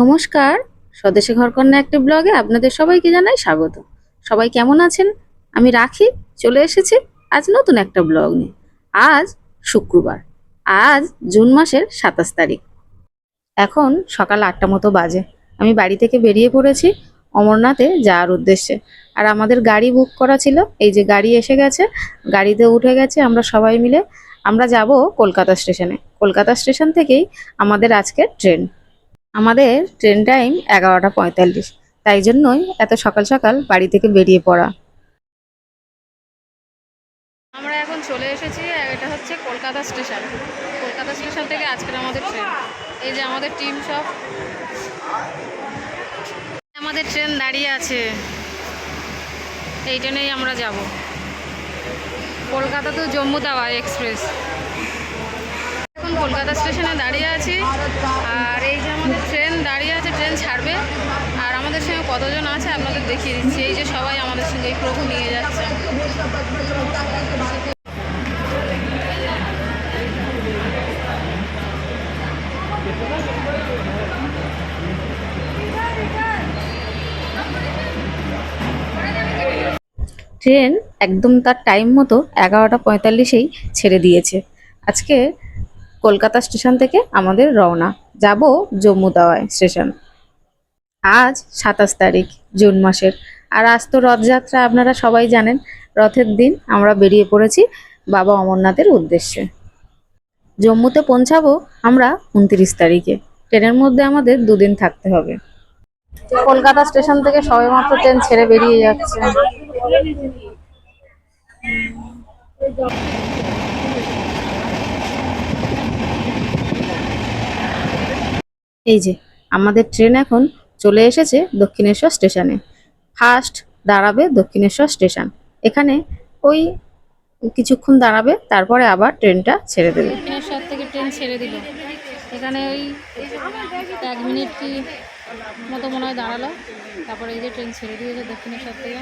নমস্কার, স্বদেশী ঘরকন্যা একটি ব্লগে আপনাদের সবাইকে জানাই স্বাগত। সবাই কেমন আছেন? আমি রাখি, চলে এসেছি আজ নতুন একটা ব্লগ নিয়ে। আজ শুক্রবার, আজ জুন মাসের সাতাশ তারিখ। এখন সকাল আটটা মতো বাজে। আমি বাড়ি থেকে বেরিয়ে পড়েছি অমরনাথে যাওয়ার উদ্দেশ্যে। আর আমাদের গাড়ি বুক করা ছিল, এই যে গাড়ি এসে গেছে, গাড়িতে উঠে গেছে আমরা সবাই মিলে। আমরা যাব কলকাতা স্টেশনে। কলকাতা স্টেশন থেকেই আমাদের আজকের ট্রেন। আমাদের ট্রেন টাইম এগারোটা পঁয়তাল্লিশ। তাই জন্যই এত সকাল সকাল বাড়ি থেকে বেরিয়ে পড়া। আমরা এখন চলে এসেছি, এটা হচ্ছে কলকাতা স্টেশন। কলকাতা স্টেশন থেকে আজকের আমাদের ট্রেন এই যে আমাদের টিম সব। আমাদের ট্রেন দাঁড়িয়ে আছে। এই ট্রেনেই আমরা যাব। কলকাতা তো জম্মু তাওয়া এক্সপ্রেস এখন কলকাতা স্টেশনে দাঁড়িয়ে আছি। আর এই যে আমাদের ট্রেন দাঁড়িয়ে আছে, ট্রেন ছাড়বে। আর আমাদের সঙ্গে কতজন আছে আপনাদের দেখিয়ে দিচ্ছি। এই যে সবাই আমাদের সঙ্গে, এই প্রভু নিয়ে যাচ্ছে। ট্রেন একদম তার টাইম মতো এগারোটা পঁয়তাল্লিশেই ছেড়ে দিয়েছে। আজকে কলকাতা স্টেশন থেকে আমাদের রওনা। যাব জম্মু তাওয়ায় স্টেশন। আজ সাতাশ তারিখ, জুন মাসের। আর আজ তো রথযাত্রা, আপনারা সবাই জানেন, রথের দিন আমরা বেরিয়ে পড়েছি বাবা অমরনাথের উদ্দেশ্যে। জম্মুতে পৌঁছাবো আমরা উনত্রিশ তারিখে। ট্রেনের মধ্যে আমাদের দুদিন থাকতে হবে। কলকাতা স্টেশন থেকে সবেমাত্র ট্রেন ছেড়ে বেরিয়ে যাচ্ছে। এই যে, আমাদের ট্রেন এখন চলে এসেছে দক্ষিণেশ্বর স্টেশনে। ফার্স্ট দাঁড়াবে দক্ষিণেশ্বর স্টেশন। এখানে ওই কিছুক্ষণ দাঁড়াবে, তারপরে আবার ট্রেনটা ছেড়ে দেবে। দক্ষিণেশ্বর থেকে ট্রেন ছেড়ে দিল। এখানে ওই এক মিনিট কি মতো মনে হয় দাঁড়াল। তারপরে এই যে ট্রেন ছেড়ে দিয়েছে দক্ষিণেশ্বর থেকে।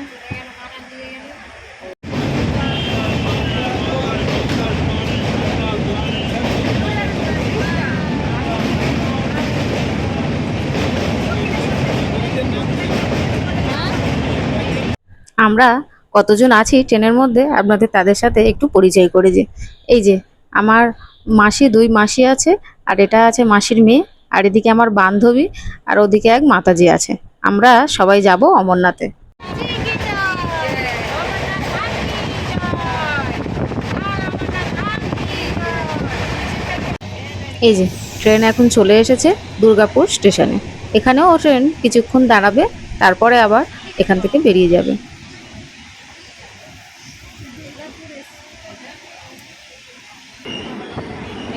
আমরা কতজন আছি ট্রেনের মধ্যে, আপনাদের তাদের সাথে একটু পরিচয় করে যে। এই যে, আমার মাসি দুই মাসি আছে, আর এটা আছে মাসির মেয়ে, আর এদিকে আমার বান্ধবী, আর ওদিকে এক মাতাজি আছে। আমরা সবাই যাব অমরনাথে। এই যে, ট্রেন এখন চলে এসেছে দুর্গাপুর স্টেশনে। এখানেও ট্রেন কিছুক্ষণ দাঁড়াবে, তারপরে আবার এখান থেকে বেরিয়ে যাবে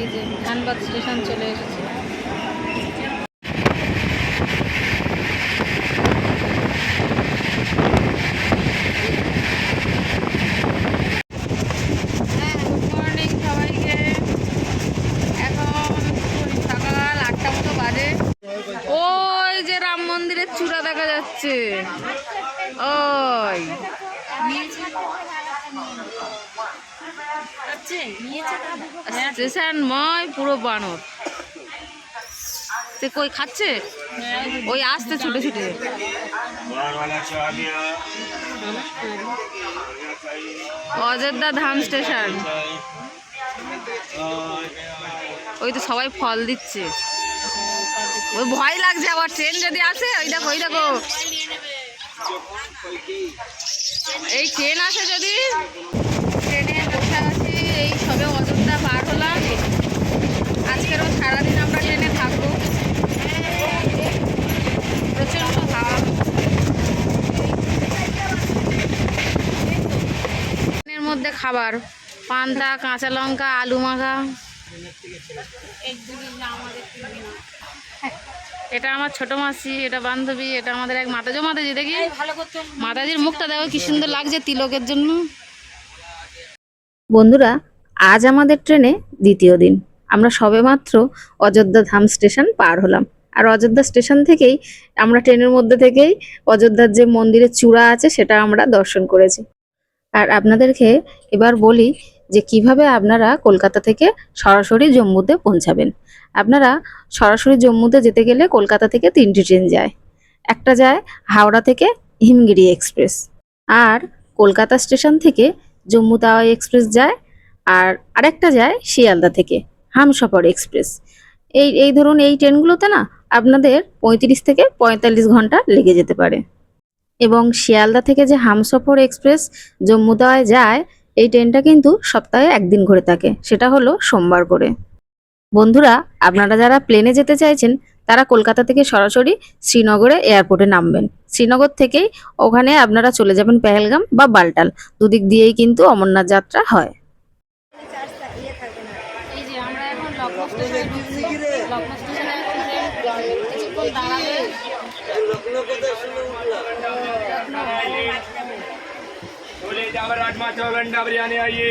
এই যে ধানবাদ স্টেশন চলে এসেছে মর্নিং সবাইকে এখন সকাল আটটা মতো বাজে ওই যে রাম মন্দিরের চূড়া দেখা যাচ্ছে ওই স্টেশন ময় পুরো বানর। সে কই খাচ্ছে? ওই আসতে ছুটে ছুটে। অযোধ্যা ধাম স্টেশন। ওই তো সবাই ফল দিচ্ছে। ওই ভয় লাগছে আবার ট্রেন যদি আসে ওই দেখো ওই দেখো। এই ট্রেন আসে যদি? ট্রেনে বসে আছি এই সবে অযোধ্যা পার হলাম। আজকেরও সারাদিন আমরা ট্রেনে থাকব। প্রচণ্ড ট্রেনের মধ্যে খাবার। পান্তা, কাঁচা লঙ্কা, আলু মাখা। এটা আমার ছোট মাসি এটা বান্ধবী এটা আমাদের এক মাতাজো। মাতাজি দেখি। মাতাজির মুখটা দেখো কি সুন্দর লাগছে তিলকের জন্য। বন্ধুরা আজ আমাদের ট্রেনে দ্বিতীয় দিন। আমরা সবেমাত্র অযোধ্যা ধাম স্টেশন পার হলাম। আর অযোধ্যা স্টেশন থেকেই আমরা ট্রেনের মধ্যে থেকেই অযোধ্যার যে মন্দিরের চূড়া আছে সেটা আমরা দর্শন করেছি। আর আপনাদেরকে এবার বলি যে কীভাবে আপনারা কলকাতা থেকে সরাসরি জম্মুতে পৌঁছাবেন। আপনারা সরাসরি জম্মুতে যেতে গেলে কলকাতা থেকে তিনটি ট্রেন যায়। একটা যায় হাওড়া থেকে হিমগিরি এক্সপ্রেস। আর কলকাতা স্টেশন থেকে জম্মু তাওয়াই এক্সপ্রেস যায় আর আরেকটা যায় শিয়ালদা থেকে হামসফর এক্সপ্রেস। এই এই ধরুন এই ট্রেনগুলোতে না আপনাদের পঁয়ত্রিশ থেকে পঁয়তাল্লিশ ঘণ্টা লেগে যেতে পারে। এবং শিয়ালদা থেকে যে হামসফর এক্সপ্রেস জম্মু তাওয়ায় যায়, এই ট্রেনটা কিন্তু সপ্তাহে একদিন ঘুরে থাকে। সেটা হলো সোমবার করে। বন্ধুরা আপনারা যারা প্লেনে যেতে চাইছেন তারা কলকাতা থেকে সরাসরি শ্রীনগরে এয়ারপোর্টে নামবেন শ্রীনগর থেকেই ওখানে আপনারা চলে যাবেন পেহেলগাম বা বালটাল দুদিক দিয়েই কিন্তু অমরনাথ যাত্রা হয় এই যে আমরা এখন লখনৌ স্টেশনে ঢুকছি লখনৌ স্টেশনে এখন ট্রেন কিছুক্ষণ দাঁড়াবে छोले चावल राजमा चावल अंडा बिरयानी आइए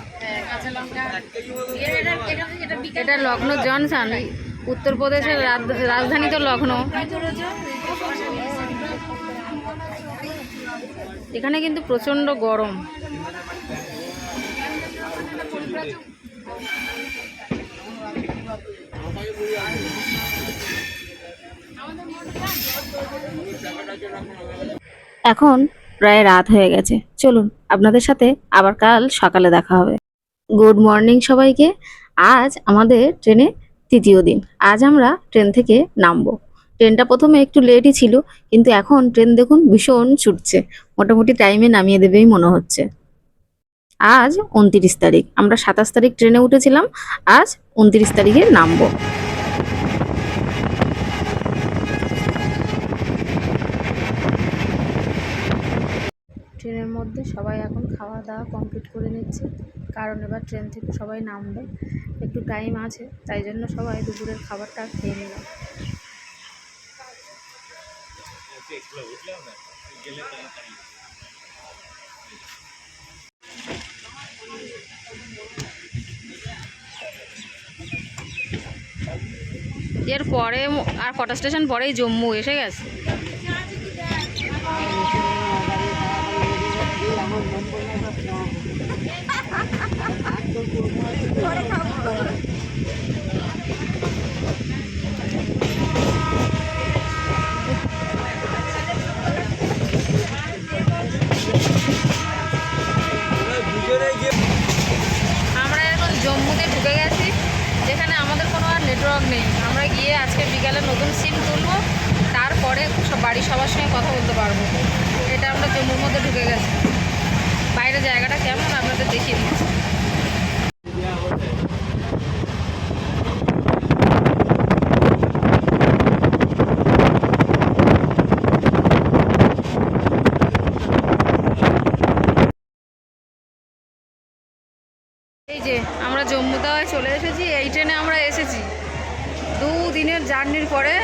এটা লখনৌ জনসন উত্তরপ্রদেশের রাজ- রাজধানী তো লখনৌ এখানে কিন্তু প্রচণ্ড গরম। এখন প্রায় রাত হয়ে গেছে। চলুন আপনাদের সাথে আবার কাল সকালে দেখা হবে। গুড মর্নিং সবাইকে। আজ আমাদের ট্রেনে তৃতীয় দিন। আজ আমরা ট্রেন থেকে নামবো। ট্রেনটা প্রথমে একটু লেটই ছিল, কিন্তু এখন ট্রেন দেখুন ভীষণ ছুটছে। মোটামুটি টাইমে নামিয়ে দেবেই মনে হচ্ছে। আজ উনত্রিশ তারিখ। আমরা সাতাশ তারিখ ট্রেনে উঠেছিলাম। আজ উনত্রিশ তারিখে নামবো ট্রেনের মধ্যে সবাই এখন খাওয়া দাওয়া কমপ্লিট করে নিচ্ছে। কারণ এবার ট্রেন থেকে সবাই নামবে। একটু টাইম আছে, তাই জন্য সবাই দুপুরের খাবারটা খেয়ে নিল। এর পরে আর কটা স্টেশন পরেই জম্মু এসে গেছে। নেটওয়ার্ক নেই। আমরা গিয়ে আজকে বিকালে নতুন সিম তুলবো, তারপরে সব বাড়ির সবার সঙ্গে কথা বলতে পারব। এটা আমরা জম্মুর মধ্যে ঢুকে গেছি। বাইরে জায়গাটা কেমন আপনাদের দেখিয়ে দিচ্ছি। এই যে আমরা জম্মু তাওয়ায় চলে এসেছি, এই ট্রেনে আমরা এসেছি। দুদিনের জার্নির পরে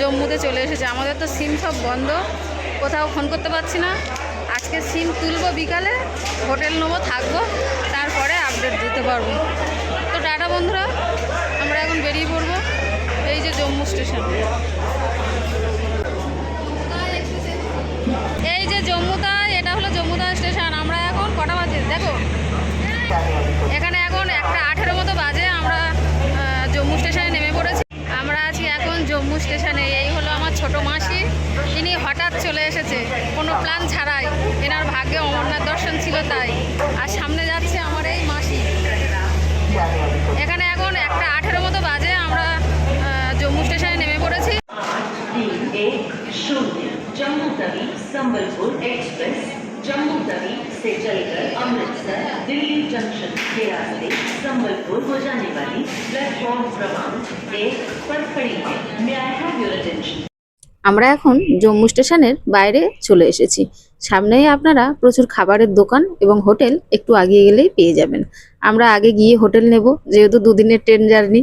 জম্মুতে চলে এসেছি। আমাদের তো সিম সব বন্ধ, কোথাও ফোন করতে পারছি না। আজকে সিম তুলবো বিকালে, হোটেল নেব, থাকব, তারপরে আপডেট দিতে পারব। তো টাটা বন্ধুরা, আমরা এখন বেরিয়ে পড়ব এই যে জম্মু স্টেশন। এই যে জম্মুতা এটা হলো জম্মুতা স্টেশন। আমরা এখন কটা বাজে? দেখো, এখানে এখন একটা আঠেরো মতো বাজে। আমরা জম্মু স্টেশনে নেমে পড়েছি। আমরা আছি এখন জম্মু স্টেশনে। এই ছোট মাসি ইনি হঠাৎ চলে এসেছে কোনো প্ল্যান ছাড়াই এনার ভাগ্যে অমরনাথ দর্শন ছিল তাই আর সামনে যাচ্ছে আমার এই মাসি এখানে এখন একটা আঠেরো মতো বাজে আমরা আহ, জম্মু স্টেশনে নেমে পড়েছি तीन एक शून्य जम्मू तवी संबलपुर एक्सप्रेस जम्मू तवी से चलकर अमृतसर दिल्ली जंक्शन के रास्ते संबलपुर हो जाने वाली प्लेटफॉर्म क्रमांक एक पर खड़ी है may I have your attention আমরা এখন জম্মু স্টেশনের বাইরে চলে এসেছি। সামনেই আপনারা প্রচুর খাবারের দোকান এবং হোটেল একটু আগিয়ে গেলেই পেয়ে যাবেন। আমরা আগে গিয়ে হোটেল নেব, যেহেতু দুদিনের ট্রেন জার্নি।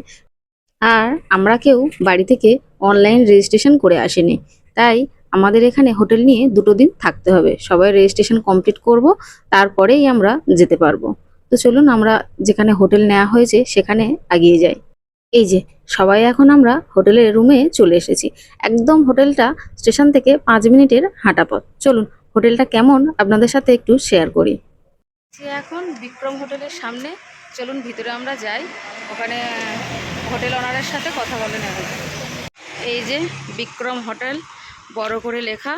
আর আমরা কেউ বাড়ি থেকে অনলাইন রেজিস্ট্রেশন করে আসিনি। তাই আমাদের এখানে হোটেল নিয়ে দুটো দিন থাকতে হবে। সবাই রেজিস্ট্রেশন কমপ্লিট করব, তারপরেই আমরা যেতে পারব। তো চলুন আমরা যেখানে হোটেল নেওয়া হয়েছে সেখানে আগিয়ে যাই। এই যে, সবাই এখন আমরা হোটেলের রুমে চলে এসেছি। একদম হোটেলটা স্টেশন থেকে পাঁচ মিনিটের হাঁটা পথ। চলুন, হোটেলটা কেমন আপনাদের সাথে একটু শেয়ার করি। এখন বিক্রম হোটেলের সামনে, চলুন ভিতরে আমরা যাই। ওখানে হোটেল ওনারের সাথে কথা বলে নেব। এই যে বিক্রম হোটেল, বড় করে লেখা।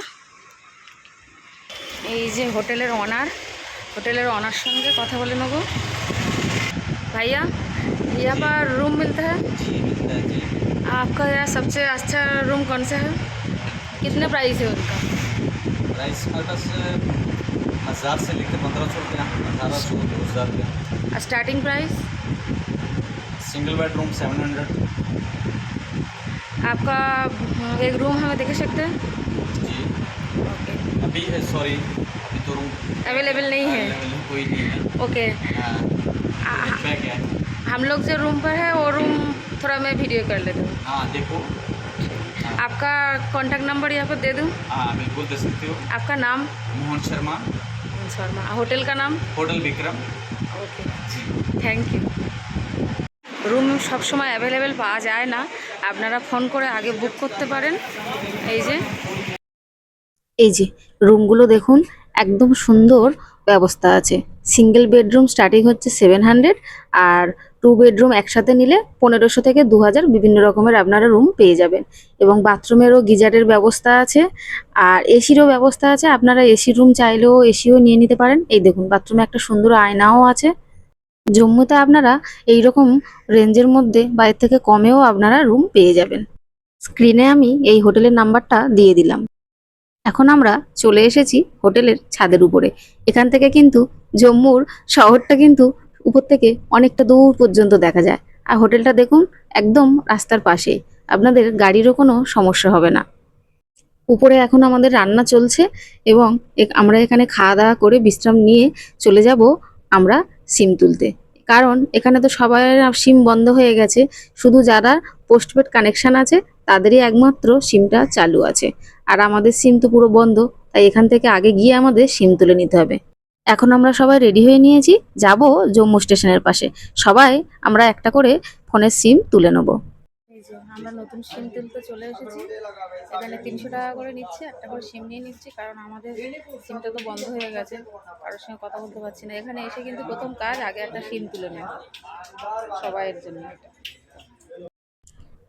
এই যে হোটেলের অনার হোটেলের অনার সঙ্গে কথা বলে নেব। भैया यहाँ पर रूम मिलता है। जी मिलता है जी। आपका यहाँ सबसे अच्छा रूम कौन सा है? कितने प्राइस है उनका? प्राइस हज़ार से लेकर पंद्रह सौ रुपया अठारह सौ दो हज़ार रुपया। Starting price single bedroom seven hundred आपका एक रूम हमें देख सकते हैं? जी। ओके अभी सॉरी अभी तो रूम अवेलेबल नहीं है। कोई नहीं है। ओके है। हम लोग जो रूम पर है वो रूम थोड़ा मैं वीडियो कर लेता हूँ हाँ देखो हाँ, आपका कांटेक्ट नंबर यहाँ पर दे दूँ हाँ बिल्कुल दे सकते हो आपका नाम मोहन शर्मा शर्मा होटल का नाम hotel Vikram okay ji thank you room সবসময় অ্যাভেলেবেল পাওয়া যায় না আপনারা ফোন করে আগে বুক করতে পারেন এই যে এই যে রুমগুলো দেখুন একদম সুন্দর ব্যবস্থা আছে সিঙ্গেল বেডরুম স্টার্টিং হচ্ছে সেভেন হান্ড্রেড আর টু বেডরুম একসাথে নিলে পনেরোশো থেকে দু হাজার বিভিন্ন রকমের আপনারা রুম পেয়ে যাবেন। এবং বাথরুমেরও গিজারের ব্যবস্থা আছে আর এসিরও ব্যবস্থা আছে, আপনারা এসি রুম চাইলেও এসিও নিয়ে নিতে পারেন। এই দেখুন, বাথরুমে একটা সুন্দর আয়নাও আছে। জম্মুতে আপনারা এই রকম রেঞ্জের মধ্যে বা এর থেকে কমেও আপনারা রুম পেয়ে যাবেন। স্ক্রিনে আমি এই হোটেলের নাম্বারটা দিয়ে দিলাম। এখন আমরা চলে এসেছি হোটেলের ছাদের উপরে। এখান থেকে কিন্তু জম্মুর শহরটা কিন্তু উপর থেকে অনেকটা দূর পর্যন্ত দেখা যায়। আর হোটেলটা দেখুন একদম রাস্তার পাশে। আপনাদের গাড়িরও কোনো সমস্যা হবে না। উপরে এখন আমাদের রান্না চলছে এবং আমরা এখানে খাওয়া দাওয়া করে বিশ্রাম নিয়ে চলে যাব আমরা সিম তুলতে। কারণ এখানে তো সবাই সিম বন্ধ হয়ে গেছে। শুধু যারা পোস্টপেড কানেকশান আছে, তাদেরই একমাত্র সিমটা চালু আছে। আর আমাদের সিম তো পুরো বন্ধ, তাই এখান থেকে আগে গিয়ে আমাদের সিম তুলে নিতে হবে। এখন আমরা সবাই রেডি হয়ে নিয়েছি, যাব জম্মু স্টেশনের পাশে। সবাই, আমরা একটা করে ফোনের সিম তুলে নেব। যে আমরা নতুন সিম তুলতে চলে এসেছি। এখানে তিনশো টাকা করে নিচ্ছে, একটা করে সিম নিয়ে নিচ্ছি, কারণ আমাদের সিমটা তো বন্ধ হয়ে গেছে, কারোর সঙ্গে কথা বলতে পারছি না। এখানে এসে কিন্তু প্রথম কাজ, আগে একটা সিম তুলে নেয় সবাইয়ের জন্য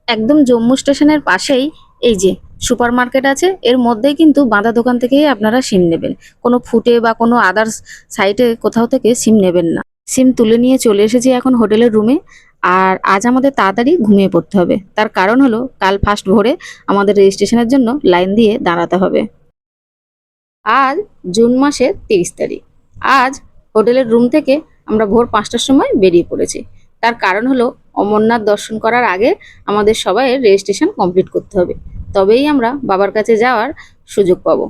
একদম জম্মু স্টেশনের পাশেই এই যে সুপার মার্কেট আছে, এর মধ্যেই কিন্তু বাঁধা দোকান থেকেই আপনারা সিম নেবেন। কোনো ফুটে বা কোনো আদার্স সাইটে কোথাও থেকে সিম নেবেন না। সিম তুলে নিয়ে চলে এসেছি এখন হোটেলের রুমে আর আজ আমাদের তাড়াতাড়ি ঘুমিয়ে পড়তে হবে। তার কারণ হলো, কাল ফার্স্ট ভোরে আমাদের রেজিস্ট্রেশনের জন্য লাইন দিয়ে দাঁড়াতে হবে। আজ জুন মাসের তিরিশ তারিখ। আজ হোটেলের রুম থেকে আমরা ভোর পাঁচটার সময় বেরিয়ে পড়েছি। তার কারণ হলো, অমরনাথ দর্শন করার আগে আমাদের সবাইয়ের রেজিস্ট্রেশন কমপ্লিট করতে হবে। তবেই আমরা বাবার কাছে যাওয়ার সুযোগ পাবো।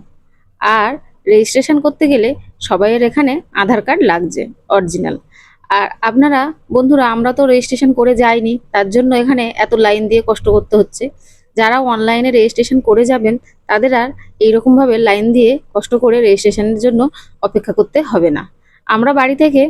আর রেজিস্ট্রেশন করতে গেলে সবাইয়ের এখানে আধার কার্ড লাগছে অরিজিনাল আর আপনারা, বন্ধুরা, আমরা তো রেজিস্ট্রেশন করে যাইনি, তার জন্য এখানে এত লাইন দিয়ে কষ্ট করতে হচ্ছে। যারা অনলাইনে রেজিস্ট্রেশন করে যাবেন, তাদের আর এইরকমভাবে লাইন দিয়ে কষ্ট করে রেজিস্ট্রেশনের জন্য অপেক্ষা করতে হবে না। আমরা বাড়ি থেকে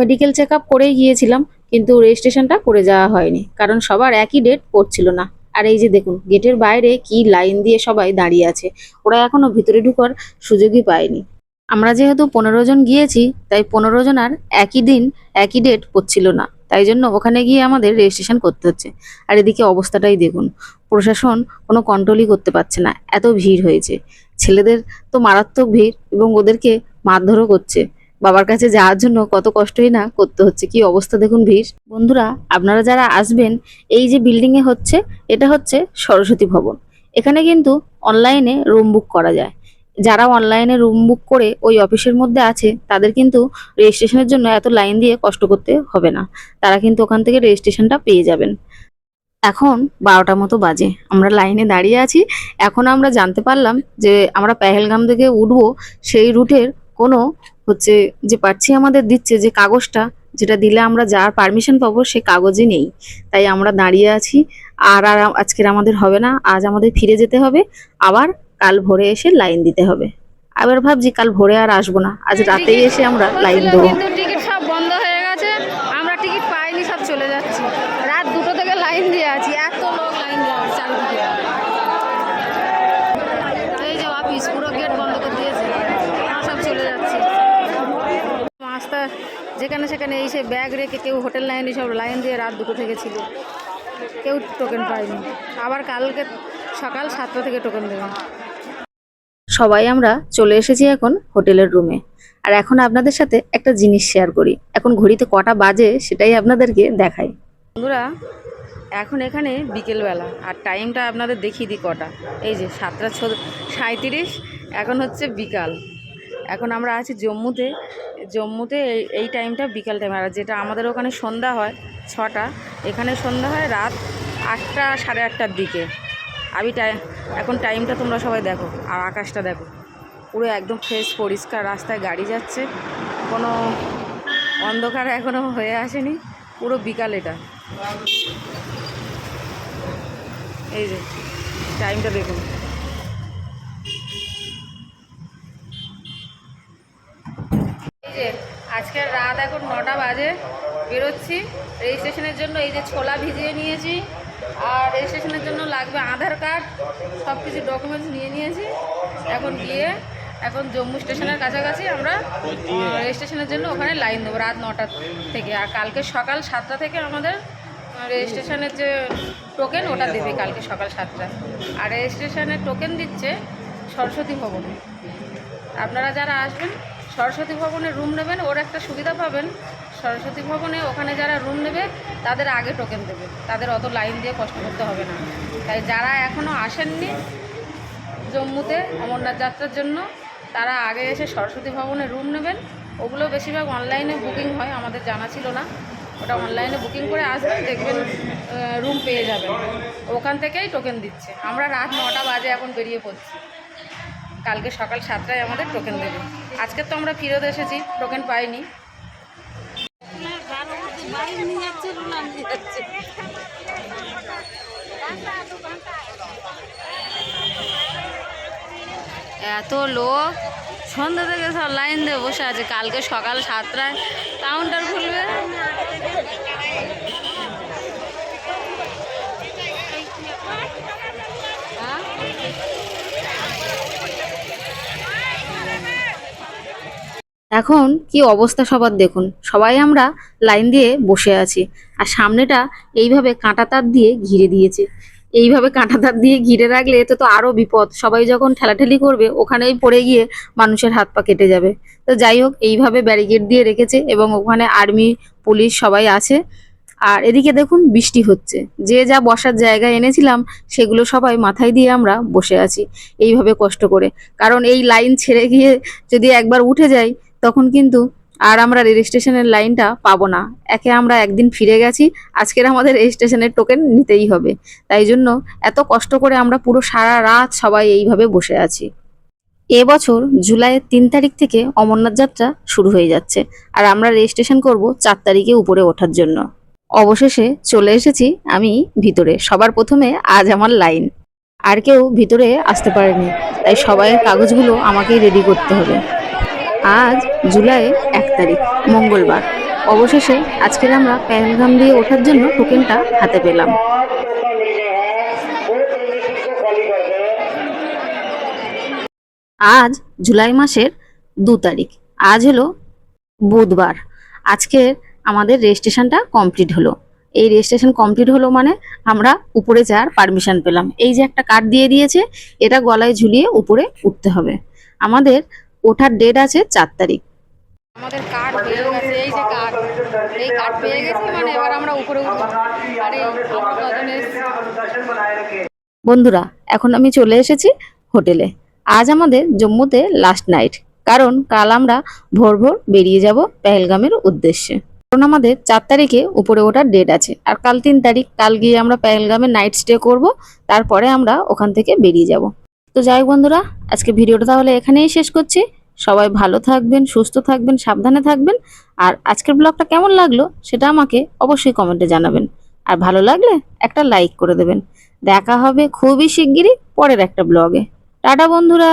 মেডিকেল চেক আপ করেই গিয়েছিলাম, কিন্তু রেজিস্ট্রেশনটা করে যাওয়া হয়নি, কারণ সবার একই ডেট পড়ছিল না। আর এই যে দেখুন গেটের বাইরে কি লাইন দিয়ে সবাই দাঁড়িয়ে আছে, ওরা এখনও ভিতরে ঢুকার সুযোগই পায়নি। আমরা যেহেতু পনেরো জন গিয়েছি, তাই পনেরো জন আর একই দিন, একই ডেট পড়ছিল না। তাই জন্য ওখানে গিয়ে আমাদের রেজিস্ট্রেশন করতে হচ্ছে। আর এদিকে অবস্থাটাই দেখুন, প্রশাসন কোনো কন্ট্রোলই করতে পারছে না, এত ভিড় হয়েছে। ছেলেদের তো মারাত্মক ভিড় এবং ওদেরকে মারধরও করছে। বাবার কাছে যাওয়ার জন্য কত কষ্টই না করতে হচ্ছে, কি অবস্থা দেখুন ভিড়। বন্ধুরা, আপনারা যারা আসবেন, এই যে বিল্ডিং এ হচ্ছে, এটা হচ্ছে সরস্বতী ভবন। এখানে কিন্তু অনলাইনে রুম বুক করা যায়। যারা অনলাইনে রুম বুক করে ওই অফিসের মধ্যে আছে, তাদের কিন্তু রেজিস্ট্রেশনের জন্য এত লাইন দিয়ে কষ্ট করতে হবে না। তারা কিন্তু ওখান থেকে রেজিস্ট্রেশনটা পেয়ে যাবেন। এখন বারোটা মতো বাজে। আমরা লাইনে দাঁড়িয়ে আছি। এখন আমরা জানতে পারলাম যে আমরা পেহেলগাম থেকে উঠবো, সেই রুটের কোনো হচ্ছে যে পাচ্ছি আমাদের দিচ্ছে যে কাগজটা, যেটা দিলে আমরা যার পারমিশন পাবো সে কাগজে নেই। তাই আমরা দাঁড়িয়ে আছি। আর আর আজকের আমাদের হবে না, আজ আমাদের ফিরে যেতে হবে। আবার কাল ভোরে এসে লাইন দিতে হবে। আবার ভাবছি কাল ভোরে আর আসব না। আজ রাতেই এসে আমরা লাইন দেবো। টিকিট সব বন্ধ হয়ে গেছে আমরা টিকিট পাইনি সব চলে যাচ্ছি। রাত দুটো থেকে লাইন দিয়ে আছি এত লোক লাইন চারিদিকে। এই যে অফিস পুরো গেট বন্ধ করে দিয়েছে সব চলে যাচ্ছি। মাস্তা যেখানে সেখানে এই সে ব্যাগ রেখে কেউ হোটেল লাইনে সব লাইন দিয়ে রাত দুটো থেকে ছিল। কেউ টোকেন পায়নি। আবার কালকে সকাল সাতটা থেকে টোকেন দেবেন সবাই আমরা চলে এসেছি এখন হোটেলের রুমে। আর এখন আপনাদের সাথে একটা জিনিস শেয়ার করি। এখন ঘড়িতে কটা বাজে সেটাই আপনাদেরকে দেখাই। বন্ধুরা, এখন এখানে বিকেলবেলা আর টাইমটা আপনাদের দেখিয়ে দিই কটা। এই যে সাতটা ছ সাঁত্রিশ এখন হচ্ছে বিকাল। এখন আমরা আছি জম্মুতে। জম্মুতে এই এই টাইমটা বিকাল টাইম আর যেটা আমাদের ওখানে সন্ধ্যা হয়, ছটা। এখানে সন্ধ্যা হয় রাত আটটা সাড়ে আটটার দিকে। আমি এখন টাইমটা তোমরা সবাই দেখো, আর আকাশটা দেখো। পুরো একদম ফ্রেশ পরিষ্কার, রাস্তায় গাড়ি যাচ্ছে। কোনো অন্ধকার এখনও হয়ে আসেনি, পুরো বিকাল এটা। এই যে টাইমটা দেখুন। এই যে আজকের রাত এখন নটা বাজে, বেরোচ্ছি। রেজিস্ট্রেশনের জন্য এই যে ছোলা ভিজিয়ে নিয়েছি। আর রেজিস্ট্রেশনের জন্য লাগবে আধার কার্ড সব কিছু ডকুমেন্টস নিয়ে নিয়েছি। এখন গিয়ে, এখন জম্মু স্টেশনের কাছাকাছি আমরা রেজিস্ট্রেশনের জন্য ওখানে লাইন দেবো রাত নটা থেকে। আর কালকে সকাল সাতটা থেকে আমাদের রেজিস্ট্রেশনের যে টোকেন ওটা দেবে কালকে সকাল সাতটা। আর রেজিস্ট্রেশনের টোকেন দিচ্ছে সরস্বতী ভবনে। আপনারা যারা আসবেন, সরস্বতী ভবনে রুম নেবেন, ওর একটা সুবিধা পাবেন সরস্বতী ভবনে ওখানে যারা রুম নেবে, তাদের আগে টোকেন দেবে। তাদের অত লাইন দিয়ে কষ্ট করতে হবে না। তাই যারা এখনও আসেননি জম্মুতে অমরনাথ যাত্রার জন্য, তারা আগে এসে সরস্বতী ভবনে রুম নেবেন। ওগুলো বেশিরভাগ অনলাইনে বুকিং হয়, আমাদের জানা ছিল না। ওটা অনলাইনে বুকিং করে আসবেন, দেখবেন রুম পেয়ে যাবেন। ওখান থেকেই টোকেন দিচ্ছে। আমরা রাত নটা বাজে এখন বেরিয়ে পড়ছি। কালকে সকাল সাতটায় আমাদের টোকেন দেবে। আজকে তো আমরা ফিরত এসেছি টোকেন পাইনি। এত লোক। সন্ধ্যা থেকে সব লাইন দিয়ে বসে আছে কালকে সকাল সাতটায়। কাউন্টার খুলবে? এখন কি অবস্থা সবার দেখুন। সবাই আমরা লাইন দিয়ে বসে আছি। আর সামনেটা এইভাবে কাঁটা তার দিয়ে ঘিরে দিয়েছে। এইভাবে কাঁটা তার দিয়ে ঘিরে রাখলে এতে তো আরও বিপদ। সবাই যখন ঠেলাঠেলি করবে, ওখানেই পড়ে গিয়ে মানুষের হাত পা কেটে যাবে। তো যাই হোক, এইভাবে ব্যারিকেড দিয়ে রেখেছে এবং ওখানে আর্মি পুলিশ সবাই আছে। আর এদিকে দেখুন, বৃষ্টি হচ্ছে। যে যা বসার জায়গা এনেছিলাম, সেগুলো সবাই মাথায় দিয়ে আমরা বসে আছি। এইভাবে কষ্ট করে। কারণ এই লাইন ছেড়ে গিয়ে যদি একবার উঠে যাই তখন কিন্তু আর আমরা রেজিস্ট্রেশনের লাইনটা পাবো না। একে আমরা একদিন ফিরে গেছি, আজকের আমাদের রেজিস্ট্রেশনের টোকেন নিতেই হবে। তাই জন্য এত কষ্ট করে আমরা পুরো সারা রাত সবাই এইভাবে বসে আছি। এবছর জুলাইয়ের তিন তারিখ থেকে অমরনাথ যাত্রা শুরু হয়ে যাচ্ছে আর আমরা রেজিস্ট্রেশন করব চার তারিখে উপরে ওঠার জন্য। অবশেষে চলে এসেছি আমি ভিতরে, সবার প্রথমে আজ আমার লাইন। আর কেউ ভিতরে আসতে পারেনি, তাই সবাইয়ের কাগজগুলো আমাকেই রেডি করতে হবে। আজ জুলাই এক তারিখ, মঙ্গলবার। অবশেষে আজকের আমরা পেহেলগাম দিয়ে ওঠার জন্য টোকেনটা হাতে পেলাম। আজ জুলাই মাসের দু তারিখ, আজ হলো বুধবার। আজকে আমাদের রেজিস্ট্রেশনটা কমপ্লিট হলো। এই রেজিস্ট্রেশন কমপ্লিট হলো মানে আমরা উপরে যাওয়ার পারমিশন পেলাম। এই যে একটা কার্ড দিয়ে দিয়েছে, এটা গলায় ঝুলিয়ে উপরে উঠতে হবে। আমাদের ওঠার ডেট আছে চার তারিখ। আমাদের কার্ড হয়ে গেছে এই যে কার্ড এই কার্ড পেয়ে গেছি মানে এবার আমরা উপরে উঠবো। আর এই বন্ধুরা এখন আমি চলে এসেছি হোটেলে। আজ আমাদের জম্মুতে লাস্ট নাইট কারণ কাল আমরা ভোর ভোর বেরিয়ে যাব পেহেলগামের উদ্দেশ্যে। কারণ আমাদের চার তারিখে উপরে ওঠার ডেট আছে আর কাল তিন তারিখ কাল গিয়ে আমরা পেহেলগামে নাইট স্টে করব তারপরে আমরা ওখান থেকে বেরিয়ে যাব। তো যাই বন্ধুরা, আজকে ভিডিওটা তাহলে এখানেই শেষ করছি। সবাই ভালো থাকবেন, সুস্থ থাকবেন, সাবধানে থাকবেন। আর আজকের ব্লগটা কেমন লাগল সেটা আমাকে অবশ্যই কমেন্টে জানাবেন। আর ভালো লাগলে একটা লাইক করে দেবেন। দেখা হবে খুবই শিগগিরই পরের একটা ব্লগে। টাটা বন্ধুরা!